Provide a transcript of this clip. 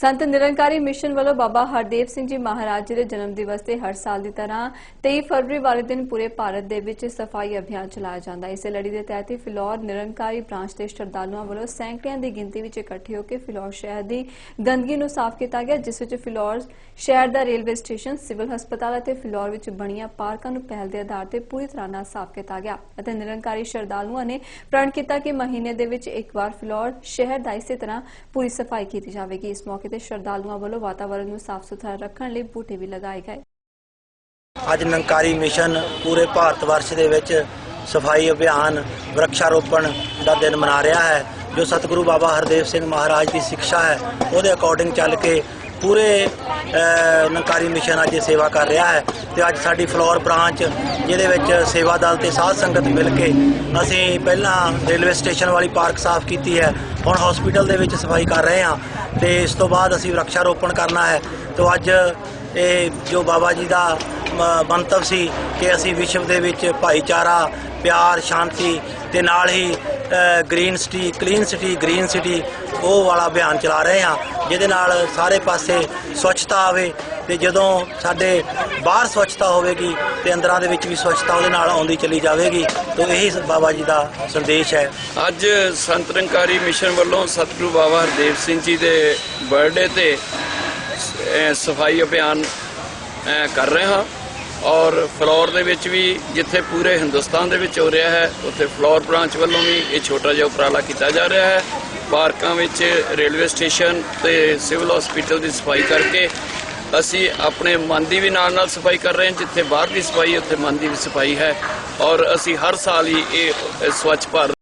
Sant Nirankari mission ਵੱਲੋਂ ਬਾਬਾ ਹਰਦੇਵ ਸਿੰਘ ਜੀ ਮਹਾਰਾਜ ਜੀ ਦੇ ਜਨਮ ਦਿਵਸ ਤੇ ਹਰ ਸਾਲ ਦੀ ਤਰ੍ਹਾਂ 23 ਫਰਵਰੀ ਵਾਲੇ ਦਿਨ ਪੂਰੇ ਭਾਰਤ ਦੇ ਵਿੱਚ ਸਫ਼ਾਈ ਅਭਿਆਨ ਚਲਾਇਆ ਜਾਂਦਾ ਹੈ। ਇਸੇ ਲੜੀ ਦੇ ਤਹਿਤ ਫਿਲੌਰ ਨਿਰੰਕਾਰੀ ਬ੍ਰਾਂਚ ਦੇ ਸ਼ਰਧਾਲੂਆਂ ਵੱਲੋਂ ਸੈਂਕੜਿਆਂ ਦੀ ਗਿਣਤੀ ਵਿੱਚ ਇਕੱਠੇ ਹੋ ਕੇ ਫਿਲੌਰ ਸ਼ਹਿਰ ਦੀ ਗੰਦਗੀ ਨੂੰ ਸਾਫ਼ ਕੀਤਾ ਗਿਆ, ਜਿਸ ਵਿੱਚ ਫਿਲੌਰ ਸ਼ਹਿਰ ਦਾ ਰੇਲਵੇ ਸਟੇਸ਼ਨ, ਸਿਵਲ ਹਸਪਤਾਲ ਅਤੇ ਫਿਲੌਰ ਵਿੱਚ ਬਣੀਆਂ ਪਾਰਕਾਂ ਨੂੰ ਪਹਿਲ ਦੇ ਆਧਾਰ ਤੇ ਪੂਰੀ ਤਰ੍ਹਾਂ ਨਾਲ ਸਾਫ਼ ਕੀਤਾ ਗਿਆ ਅਤੇ ਨਿਰੰਕਾਰੀ ਸ਼ਰਧਾਲੂਆਂ ਨੇ ਪ੍ਰਣ ਕੀਤਾ ਕਿ ਮਹੀਨੇ ਦੇ ਵਿੱਚ ਇੱਕ ਵਾਰ ਫਿਲੌਰ ਸ਼ਹਿਰ ਦਾ ਇਸੇ ਤਰ੍ਹਾਂ ਪੂਰੀ ਸਫ਼ਾਈ ਕੀਤੀ ਜਾਵੇਗੀ। ਇਸ ਮੌਕੇ ਤੇ ਸ਼ਰਧਾਲੂਆਂ ਵੱਲੋਂ ਵਾਤਾਵਰਣ ਨੂੰ ਸਾਫ਼ ਸੁਥਰਾ ਰੱਖਣ ਲਈ ਬੂਟੇ ਵੀ ਲਗਾਏ ਗਏ। ਅੱਜ ਨੰਕਾਰੀ ਮਿਸ਼ਨ ਪੂਰੇ ਭਾਰਤ ਵਰਸ਼ ਦੇ ਵਿੱਚ ਸਫ਼ਾਈ ਅਭਿਆਨ, ਵਰਕਸ਼ਾਰੋਪਣ ਦਾ ਦਿਨ ਮਨਾ ਰਿਹਾ ਹੈ, ਜੋ ਸਤਿਗੁਰੂ ਬਾਬਾ ਹਰਦੇਵ ਸਿੰਘ ਮਹਾਰਾਜ ਦੀ ਸਿੱਖਿਆ ਹੈ, ਉਹਦੇ ਅਕੋਰਡਿੰਗ ਚੱਲ ਕੇ ਪੂਰੇ ਨੰਕਾਰੀ ਮਿਸ਼ਨ ਅੱਜ ਸੇਵਾ ਕਰ ਰਿਹਾ ਹੈ ਤੇ ਅੱਜ ਸਾਡੀ ਫਲੋਰ ਬ੍ਰਾਂਚ ਜਿਹਦੇ ਵਿੱਚ ਸੇਵਾ ਦਲ ਤੇ ਸਾਧ ਸੰਗਤ ਮਿਲ ਕੇ ਅਸੀਂ ਪਹਿਲਾਂ ਰੇਲਵੇ ਸਟੇਸ਼ਨ ਵਾਲੀ ਪਾਰਕ ਸਾਫ਼ ਕੀਤੀ ਹੈ ਹੁਣ ਹਸਪੀਟਲ ਦੇ ਵਿੱਚ ਸਫ਼ਾਈ ਕਰ ਰਹੇ ਹਾਂ ਤੇ ਇਸ ਤੋਂ ਬਾਅਦ ਅਸੀਂ ਵਰਕਸ਼ਾਰੋਪਣ ਕਰਨਾ ਹੈ। ਤੋਂ ਅੱਜ ਇਹ ਜੋ ਬਾਬਾ ਜੀ ਦਾ ਮੰਤਵ ਸੀ ਕਿ ਅਸੀਂ ਵਿਸ਼ਵ ਦੇ ਵਿੱਚ ਭਾਈਚਾਰਾ ਪਿਆਰ ਸ਼ਾਂਤੀ ਤੇ ਨਾਲ ਹੀ ਅ, green city clean city green city ਉਹ ਵਾਲਾ ਅਭਿਆਨ ਚਲਾ ਰਹੇ ਹਾਂ। ਜਿਹਦੇ ਨਾਲ ਸਾਰੇ ਪਾਸੇ ਸਵੱਛਤਾ ਆਵੇ ਤੇ ਜਦੋਂ ਸਾਡੇ ਬਾਹਰ ਸਵੱਛਤਾ ਹੋਵੇਗੀ ਤੇ ਅੰਦਰਾਂ ਦੇ ਵਿੱਚ ਵੀ ਸਵੱਛਤਾ ਉਹਦੇ ਨਾਲ ਆਉਂਦੀ ਚਲੀ ਜਾਵੇਗੀ, ਤੋਂ ਇਹੀ ਬਾਬਾ ਜੀ ਦਾ ਸੰਦੇਸ਼ ਹੈ। ਅੱਜ ਸੰਤਰੰਕਾਰੀ ਮਿਸ਼ਨ ਵੱਲੋਂ ਸਤਿਗੁਰੂ ਬਾਬਾ ਹਰਦੇਵ ਸਿੰਘ ਜੀ ਦੇ ਬਰਥਡੇ ਤੇ ਸਫ਼ਾਈ ਅਭਿਆਨ ਕਰ ਰਹੇ ਹਾਂ। ਔਰ ਫਲੋਰ ਦੇ ਵਿੱਚ ਵੀ ਜਿੱਥੇ ਪੂਰੇ ਹਿੰਦੁਸਤਾਨ ਦੇ ਵਿੱਚ ਹੋ ਰਿਹਾ ਹੈ, ਉੱਥੇ ਫਲੋਰ ਬ੍ਰਾਂਚ ਵੱਲੋਂ ਵੀ ਇਹ ਛੋਟਾ ਜਿਹਾ ਉਪਰਾਲਾ ਕੀਤਾ ਜਾ ਰਿਹਾ ਹੈ। ਪਾਰਕਾਂ ਵਿੱਚ ਰੇਲਵੇ ਸਟੇਸ਼ਨ ਤੇ ਸਿਵਲ ਹਸਪੀਟਲ ਦੀ ਸਫ਼ਾਈ ਕਰਕੇ ਅਸੀਂ ਆਪਣੇ ਮਨ ਦੀ ਵੀ ਨਾਲ ਨਾਲ ਸਫ਼ਾਈ ਕਰ ਰਹੇ ਹਾਂ, ਜਿੱਥੇ ਬਾਹਰ ਦੀ ਸਫ਼ਾਈ, ਉੱਥੇ ਮਨ ਦੀ ਵੀ ਸਫ਼ਾਈ ਹੈ। ਔਰ ਅਸੀਂ ਹਰ ਸਾਲ ਹੀ ਇਹ ਸਵੱਛ ਭਾਰਤ